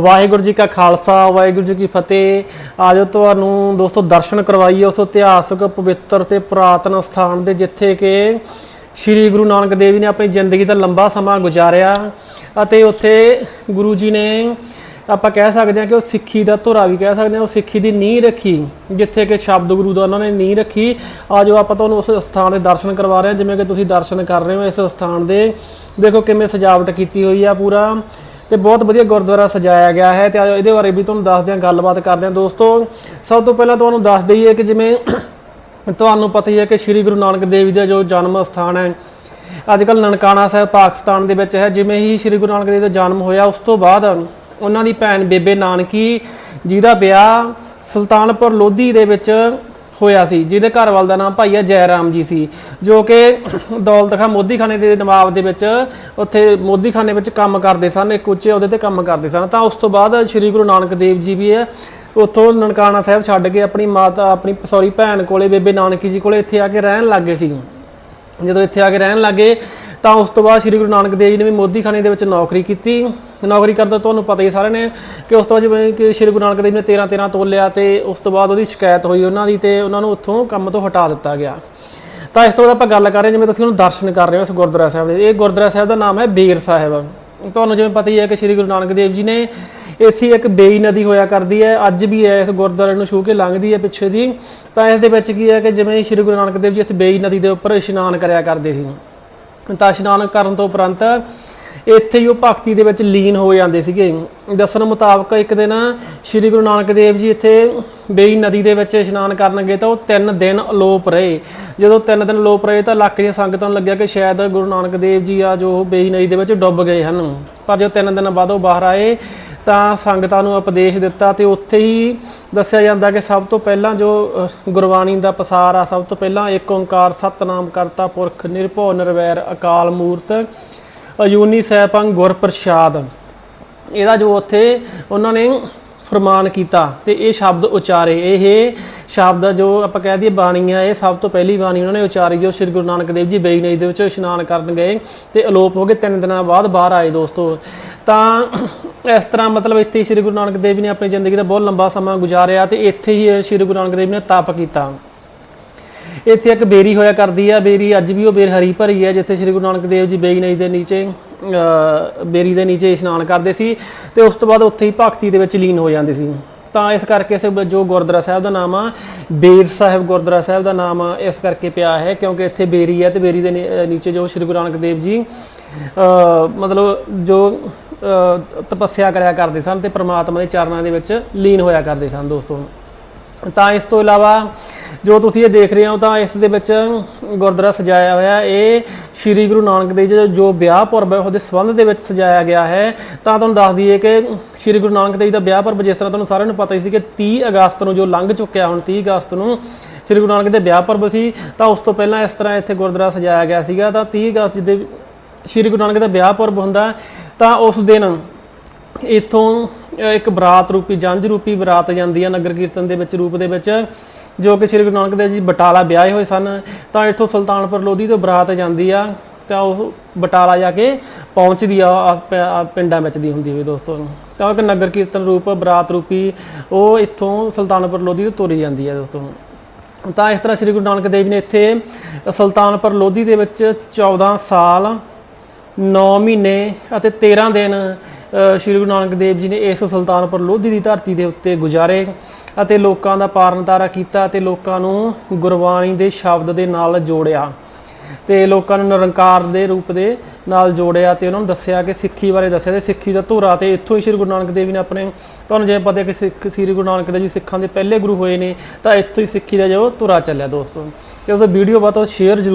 ਵਾਹਿਗੁਰੂ ਜੀ ਕਾ ਖਾਲਸਾ, ਵਾਹਿਗੁਰੂ ਜੀ ਕੀ ਫਤਿਹ। ਆਜੋ ਤੁਹਾਨੂੰ ਦੋਸਤੋ, ਦਰਸ਼ਨ ਕਰਵਾਈਏ ਉਸ ਇਤਿਹਾਸਕ, ਪਵਿੱਤਰ ਤੇ ਪੁਰਾਤਨ ਸਥਾਨ ਦੇ, ਜਿੱਥੇ ਕਿ ਸ੍ਰੀ ਗੁਰੂ ਨਾਨਕ ਦੇਵ ਜੀ ਨੇ ਆਪਣੀ ਜ਼ਿੰਦਗੀ ਦਾ ਲੰਬਾ ਸਮਾਂ ਗੁਜ਼ਾਰਿਆ ਅਤੇ ਉੱਥੇ ਗੁਰੂ ਜੀ ਨੇ ਆਪਾਂ ਕਹਿ ਸਕਦੇ ਹਾਂ ਕਿ ਉਹ ਸਿੱਖੀ ਦਾ ਧੁਰਾ ਵੀ ਕਹਿ ਸਕਦੇ ਹਾਂ, ਉਹ ਸਿੱਖੀ ਦੀ ਨੀਂਹ ਰੱਖੀ, ਜਿੱਥੇ ਕਿ ਸ਼ਬਦ ਗੁਰੂ ਦਾ ਉਹਨਾਂ ਨੇ ਨੀਂਹ ਰੱਖੀ। ਆਜੋ ਆਪਾਂ ਤੁਹਾਨੂੰ ਉਸ ਸਥਾਨ ਦੇ ਦਰਸ਼ਨ ਕਰਵਾ ਰਹੇ ਹਾਂ, ਜਿਵੇਂ ਕਿ ਤੁਸੀਂ ਦਰਸ਼ਨ ਕਰ ਰਹੇ ਹੋ ਇਸ ਸਥਾਨ ਦੇ। ਦੇਖੋ ਕਿਵੇਂ ਸਜਾਵਟ ਕੀਤੀ ਹੋਈ ਆ ਪੂਰਾ। ਤੇ ਬਹੁਤ ਵਧੀਆ ਗੁਰਦੁਆਰਾ ਸਜਾਇਆ ਗਿਆ ਹੈ ਤੇ ਆਜੋ ਇਹਦੇ ਬਾਰੇ ਵੀ ਤੁਹਾਨੂੰ ਦੱਸਦੇ ਹਾਂ, ਗੱਲਬਾਤ ਕਰਦੇ ਹਾਂ। ਦੋਸਤੋ, ਸਭ ਤੋਂ ਪਹਿਲਾਂ ਤੁਹਾਨੂੰ ਦੱਸ ਦਈਏ ਕਿ ਜਿਵੇਂ ਤੁਹਾਨੂੰ ਪਤਾ ਹੀ ਹੈ ਕਿ ਸ੍ਰੀ ਗੁਰੂ ਨਾਨਕ ਦੇਵ ਜੀ ਦਾ ਜੋ ਜਨਮ ਸਥਾਨ ਹੈ ਅੱਜ ਕੱਲ ਨਨਕਾਣਾ ਸਾਹਿਬ ਪਾਕਿਸਤਾਨ ਦੇ ਵਿੱਚ ਹੈ। ਜਿਵੇਂ ਹੀ ਸ੍ਰੀ ਗੁਰੂ ਨਾਨਕ ਦੇਵ ਦਾ ਜਨਮ ਹੋਇਆ, ਉਸ ਤੋਂ ਬਾਅਦ ਉਹਨਾਂ ਦੀ ਭੈਣ ਬੇਬੇ ਨਾਨਕੀ ਜਿਹਦਾ ਵਿਆਹ ਸੁਲਤਾਨਪੁਰ ਲੋਧੀ ਦੇ ਵਿੱਚ ਹੋਇਆ ਸੀ, ਜਿਹਦੇ ਘਰ ਵਾਲ ਦਾ ਨਾਮ ਭਾਈ ਹੈ ਜੈ ਰਾਮ ਜੀ ਸੀ, ਜੋ ਕਿ ਦੌਲਤ ਖਾਂ ਮੋਦੀ ਦੇ ਨਵਾਬ ਦੇ ਵਿੱਚ ਉੱਥੇ ਮੋਦੀਖਾਨੇ ਵਿੱਚ ਕੰਮ ਕਰਦੇ ਸਨ, ਇੱਕ ਉੱਚੇ ਅਹੁਦੇ ਤੇ ਕੰਮ ਕਰਦੇ ਸਨ। ਤਾਂ ਉਸ ਤੋਂ ਬਾਅਦ ਸ੍ਰੀ ਗੁਰੂ ਨਾਨਕ ਦੇਵ ਜੀ ਵੀ ਹੈ ਉੱਥੋਂ ਨਨਕਾਣਾ ਸਾਹਿਬ ਛੱਡ ਕੇ ਆਪਣੀ ਮਾਤਾ, ਆਪਣੀ ਸੌਰੀ ਭੈਣ ਕੋਲੇ, ਬੇਬੇ ਨਾਨਕੀ ਜੀ ਕੋਲੇ ਇੱਥੇ ਆ ਕੇ ਰਹਿਣ ਲੱਗੇ ਸੀ। ਜਦੋਂ ਇੱਥੇ ਆ ਕੇ ਰਹਿਣ ਲੱਗੇ, ਤਾਂ ਉਸ ਤੋਂ ਬਾਅਦ ਸ੍ਰੀ ਗੁਰੂ ਨਾਨਕ ਦੇਵ ਜੀ ਨੇ ਵੀ ਮੋਦੀਖਾਨੇ ਦੇ ਵਿੱਚ ਨੌਕਰੀ ਕੀਤੀ। ਨੌਕਰੀ ਕਰਦਾ ਤੁਹਾਨੂੰ ਪਤਾ ਹੀ ਸਾਰਿਆਂ ਨੇ ਕਿ ਉਸ ਤੋਂ ਬਾਅਦ ਜਿਵੇਂ ਕਿ ਸ੍ਰੀ ਗੁਰੂ ਨਾਨਕ ਦੇਵ ਨੇ 13 13 ਤੋਲਿਆ ਤੇ ਉਸ ਤੋਂ ਬਾਅਦ ਉਹਦੀ ਸ਼ਿਕਾਇਤ ਹੋਈ ਉਹਨਾਂ ਦੀ ਤੇ ਉਹਨਾਂ ਨੂੰ ਉੱਥੋਂ ਕੰਮ ਤੋਂ ਹਟਾ ਦਿੱਤਾ ਗਿਆ। ਤਾਂ ਇਸ ਤੋਂ ਬਾਅਦ ਆਪਾਂ ਗੱਲ ਕਰ ਰਹੇ ਹਾਂ ਜਿਵੇਂ ਤੁਸੀਂ ਹੁਣ ਦਰਸ਼ਨ ਕਰ ਰਹੇ ਹੋ ਇਸ ਗੁਰਦੁਆਰਾ ਸਾਹਿਬ ਦੇ। ਇਹ ਗੁਰਦੁਆਰਾ ਸਾਹਿਬ ਦਾ ਨਾਮ ਹੈ ਬੇਰ ਸਾਹਿਬ। ਤੁਹਾਨੂੰ ਜਿਵੇਂ ਪਤਾ ਹੀ ਹੈ ਕਿ ਸ੍ਰੀ ਗੁਰੂ ਨਾਨਕ ਦੇਵ ਜੀ ਨੇ ਇੱਥੇ ਇੱਕ ਬੇਈ ਨਦੀ ਹੋਇਆ ਕਰਦੀ ਹੈ, ਅੱਜ ਵੀ ਹੈ, ਇਸ ਗੁਰਦੁਆਰੇ ਨੂੰ ਛੂ ਕੇ ਲੰਘਦੀ ਹੈ ਪਿੱਛੇ ਦੀ। ਤਾਂ ਇਸ ਦੇ ਵਿੱਚ ਕੀ ਹੈ ਕਿ ਜਿਵੇਂ ਸ੍ਰੀ ਗੁਰੂ ਨਾਨਕ ਦੇਵ ਜੀ ਇਸ ਬੇਈ ਨਦੀ ਦੇ ਉੱਪਰ ਇਸ਼ਨਾਨ ਕਰਿਆ ਕਰਦੇ ਸੀ। ਤਾਂ ਇਸ਼ਨਾਨ ਕਰਨ ਤੋਂ ਉਪਰੰਤ ਇੱਥੇ ਹੀ ਉਹ ਭਗਤੀ ਦੇ ਵਿੱਚ ਲੀਨ ਹੋ ਜਾਂਦੇ ਸੀਗੇ। ਦੱਸਣ ਮੁਤਾਬਕ ਇੱਕ ਦਿਨ ਸ੍ਰੀ ਗੁਰੂ ਨਾਨਕ ਦੇਵ ਜੀ ਇੱਥੇ ਬੇਈ ਨਦੀ ਦੇ ਵਿੱਚ ਇਸ਼ਨਾਨ ਕਰਨ ਗਏ ਤਾਂ ਉਹ ਤਿੰਨ ਦਿਨ ਅਲੋਪ ਰਹੇ। ਜਦੋਂ ਤਿੰਨ ਦਿਨ ਅਲੋਪ ਰਹੇ ਤਾਂ ਇਲਾਕੇ ਦੀਆਂ ਸੰਗਤਾਂ ਨੂੰ ਲੱਗਿਆ ਕਿ ਸ਼ਾਇਦ ਗੁਰੂ ਨਾਨਕ ਦੇਵ ਜੀ ਆ ਜੋ ਬੇਈ ਨਦੀ ਦੇ ਵਿੱਚ ਡੁੱਬ ਗਏ ਹਨ। ਪਰ ਜਦੋਂ ਤਿੰਨ ਦਿਨ ਬਾਅਦ ਉਹ ਬਾਹਰ ਆਏ ਤਾਂ ਸੰਗਤਾਂ ਨੂੰ ਉਪਦੇਸ਼ ਦਿੱਤਾ ਤੇ ਉੱਥੇ ਹੀ ਦੱਸਿਆ ਜਾਂਦਾ ਕਿ ਸਭ ਤੋਂ ਪਹਿਲਾਂ ਜੋ ਗੁਰਬਾਣੀ ਦਾ ਪਸਾਰ ਆ, ਸਭ ਤੋਂ ਪਹਿਲਾਂ ਏਕ ਓੰਕਾਰ ਸਤਨਾਮ ਕਰਤਾ ਪੁਰਖ, ਨਿਰਭਉ, ਨਿਰਵੈਰ, ਅਕਾਲ ਮੂਰਤ ਅਯੂਨੀ ਸੈਭੰ ਗੁਰ ਪ੍ਰਸਾਦ ਇਹਦਾ ਜੋ ਉੱਥੇ ਉਹਨਾਂ ਨੇ ਫਰਮਾਨ ਕੀਤਾ ਤੇ ਇਹ ਸ਼ਬਦ ਉਚਾਰੇ, ਇਹ ਸ਼ਬਦ ਜੋ ਆਪਾਂ ਕਹਿ ਦਈਏ ਬਾਣੀ ਆ ਇਹ ਸਭ ਤੋਂ ਪਹਿਲੀ ਬਾਣੀ ਉਹਨਾਂ ਨੇ ਉਚਾਰੀ ਜੋ ਸ੍ਰੀ ਗੁਰੂ ਨਾਨਕ ਦੇਵ ਜੀ ਬੇਈਨਈ ਦੇ ਵਿੱਚ ਇਸ਼ਨਾਨ ਕਰਨ ਗਏ ਤੇ ਅਲੋਪ ਹੋ ਗਏ ਤਿੰਨ ਦਿਨਾਂ ਬਾਅਦ ਬਾਹਰ ਆਏ ਦੋਸਤੋ। ਤਾਂ ਇਸ ਤਰ੍ਹਾਂ ਮਤਲਬ ਇੱਥੇ ਸ੍ਰੀ ਗੁਰੂ ਨਾਨਕ ਦੇਵ ਜੀ ਨੇ ਆਪਣੀ ਜ਼ਿੰਦਗੀ ਦਾ ਬਹੁਤ ਲੰਬਾ ਸਮਾਂ ਗੁਜ਼ਾਰਿਆ ਤੇ ਇੱਥੇ ਹੀ ਸ੍ਰੀ ਗੁਰੂ ਨਾਨਕ ਦੇਵ ਜੀ ਨੇ ਤਪ ਕੀਤਾ। ਇੱਥੇ ਇੱਕ ਬੇਰੀ ਹੋਇਆ ਕਰਦੀ ਆ, ਬੇਰੀ ਅੱਜ ਵੀ ਉਹ ਬੇਰ ਹਰੀ ਭਰੀ ਹੈ ਜਿੱਥੇ ਸ੍ਰੀ ਗੁਰੂ ਨਾਨਕ ਦੇਵ ਜੀ ਬੇਈਨਈ ਦੇ ਨੀਚੇ ਬੇਰੀ ਦੇ ਨੀਚੇ ਇਸ਼ਨਾਨ ਕਰਦੇ ਸੀ ਤੇ ਉਸ ਤੋਂ ਬਾਅਦ ਉੱਥੇ ਹੀ ਭਗਤੀ ਦੇ ਵਿੱਚ ਲੀਨ ਹੋ ਜਾਂਦੇ ਸੀ। ਤਾਂ ਇਸ ਕਰਕੇ ਇਸ ਜੋ ਗੁਰਦੁਆਰਾ ਸਾਹਿਬ ਦਾ ਨਾਮ ਆ, ਬੇਰ ਸਾਹਿਬ ਗੁਰਦੁਆਰਾ ਸਾਹਿਬ ਦਾ ਨਾਮ ਇਸ ਕਰਕੇ ਪਿਆ ਹੈ, ਕਿਉਂਕਿ ਇੱਥੇ ਬੇਰੀ ਹੈ ਤੇ ਬੇਰੀ ਦੇ ਨੀ- ਨੀਚੇ ਜੋ ਸ੍ਰੀ ਗੁਰੂ ਨਾਨਕ ਦੇਵ ਜੀ ਮਤਲਬ ਜੋ ਤਪੱਸਿਆ ਕਰਿਆ ਕਰਦੇ ਸਨ ਤੇ ਪ੍ਰਮਾਤਮਾ ਦੇ ਚਰਨਾਂ ਦੇ ਵਿੱਚ ਲੀਨ ਹੋਇਆ ਕਰਦੇ ਸਨ ਦੋਸਤੋ। ਤਾਂ ਇਸ ਤੋਂ ਇਲਾਵਾ ਜੋ ਤੁਸੀਂ ਇਹ ਦੇਖ ਰਹੇ ਹੋ ਤਾਂ ਇਸ ਦੇ ਵਿੱਚ ਗੁਰਦੁਆਰਾ ਸਜਾਇਆ ਹੋਇਆ ਇਹ ਸ੍ਰੀ ਗੁਰੂ ਨਾਨਕ ਦੇਵ ਜੀ ਦਾ ਜੋ ਵਿਆਹ ਪੁਰਬ ਹੈ, ਉਹਦੇ ਸੰਬੰਧ ਦੇ ਵਿੱਚ ਸਜਾਇਆ ਗਿਆ ਹੈ। ਤਾਂ ਤੁਹਾਨੂੰ ਦੱਸ ਦਈਏ ਕਿ ਸ੍ਰੀ ਗੁਰੂ ਨਾਨਕ ਦੇਵ ਜੀ ਦਾ ਵਿਆਹ ਪੁਰਬ ਜਿਸ ਤਰ੍ਹਾਂ ਤੁਹਾਨੂੰ ਸਾਰਿਆਂ ਨੂੰ ਪਤਾ ਹੀ ਸੀ ਕਿ 30 ਅਗਸਤ ਨੂੰ ਜੋ ਲੰਘ ਚੁੱਕਿਆ ਹੁਣ 30 ਅਗਸਤ ਨੂੰ ਸ੍ਰੀ ਗੁਰੂ ਨਾਨਕ ਦੇ ਵਿਆਹ ਪੁਰਬ ਸੀ, ਤਾਂ ਉਸ ਤੋਂ ਪਹਿਲਾਂ ਇਸ ਤਰ੍ਹਾਂ ਇੱਥੇ ਗੁਰਦੁਆਰਾ ਸਜਾਇਆ ਗਿਆ ਸੀਗਾ। ਤਾਂ 30 ਅਗਸਤ ਦੇ ਸ੍ਰੀ ਗੁਰੂ ਨਾਨਕ ਦਾ ਵਿਆਹ ਪੁਰਬ ਹੁੰਦਾ ਤਾਂ ਉਸ ਦਿਨ ਇਥੋਂ ਇੱਕ ਬਰਾਤ ਰੂਪੀ, ਜੰਝ ਰੂਪੀ ਬਰਾਤ ਜਾਂਦੀ ਆ ਨਗਰ ਕੀਰਤਨ ਦੇ ਵਿੱਚ, ਰੂਪ ਦੇ ਵਿੱਚ, ਜੋ ਕਿ ਸ੍ਰੀ ਗੁਰੂ ਨਾਨਕ ਦੇਵ ਜੀ ਬਟਾਲਾ ਵਿਆਹੇ ਹੋਏ ਸਨ। ਤਾਂ ਇੱਥੋਂ ਸੁਲਤਾਨਪੁਰ ਲੋਧੀ ਤੋਂ ਬਰਾਤ ਜਾਂਦੀ ਆ, ਤਾਂ ਉਹ ਬਟਾਲਾ ਜਾ ਕੇ ਪਹੁੰਚਦੀ ਆ ਆਸ ਪਿੰਡਾਂ ਵਿੱਚ ਦੀ ਹੁੰਦੀ ਹੋਈ ਦੋਸਤੋ। ਤਾਂ ਉਹ ਇੱਕ ਨਗਰ ਕੀਰਤਨ ਰੂਪ, ਬਰਾਤ ਰੂਪੀ, ਉਹ ਇੱਥੋਂ ਸੁਲਤਾਨਪੁਰ ਲੋਧੀ ਤੋਂ ਤੁਰੀ ਜਾਂਦੀ ਆ ਦੋਸਤੋ। ਤਾਂ ਇਸ ਤਰ੍ਹਾਂ ਸ੍ਰੀ ਗੁਰੂ ਨਾਨਕ ਦੇਵ ਨੇ ਇੱਥੇ ਸੁਲਤਾਨਪੁਰ ਲੋਧੀ ਦੇ ਵਿੱਚ 14 ਸਾਲ 9 ਮਹੀਨੇ ਅਤੇ 13 ਦਿਨ ਸ਼੍ਰੀ ਗੁਰੂ ਨਾਨਕ ਦੇਵ ਜੀ ਨੇ ਇਸ ਸੁਲਤਾਨਪੁਰ ਲੋਧੀ ਦੀ ਧਰਤੀ ਦੇ ਉੱਤੇ ਗੁਜ਼ਾਰੇ ਅਤੇ ਲੋਕਾਂ ਦਾ ਪਾਰਨਤਾਰਾ ਕੀਤਾ ਅਤੇ ਲੋਕਾਂ ਨੂੰ ਗੁਰਬਾਣੀ ਦੇ ਸ਼ਬਦ ਦੇ ਨਾਲ ਜੋੜਿਆ ਤੇ ਲੋਕਾਂ ਨੂੰ ਨਿਰੰਕਾਰ ਦੇ ਰੂਪ ਦੇ ਨਾਲ ਜੋੜਿਆ ਤੇ ਉਹਨਾਂ ਨੂੰ ਦੱਸਿਆ ਕਿ ਸਿੱਖੀ ਬਾਰੇ ਦੱਸਿਆ ਤੇ ਸਿੱਖੀ ਦਾ ਧੁਰਾ ਤੇ ਇੱਥੋਂ ਹੀ ਸ਼੍ਰੀ ਗੁਰੂ ਨਾਨਕ ਦੇਵ ਜੀ ਨੇ ਆਪਣੇ, ਤੁਹਾਨੂੰ ਜਿਵੇਂ ਪਤਾ ਕਿ ਸਿੱਖ, ਸ੍ਰੀ ਗੁਰੂ ਨਾਨਕ ਦੇਵ ਜੀ ਸਿੱਖਾਂ ਦੇ ਪਹਿਲੇ ਗੁਰੂ ਹੋਏ ਨੇ, ਤਾਂ ਇੱਥੋਂ ਹੀ ਸਿੱਖੀ ਦਾ ਜੋ ਧੁਰਾ ਚੱਲਿਆ ਦੋਸਤੋ। ਤੇ ਉਹ ਵੀਡੀਓ ਬਾਤ ਸ਼ੇਅਰ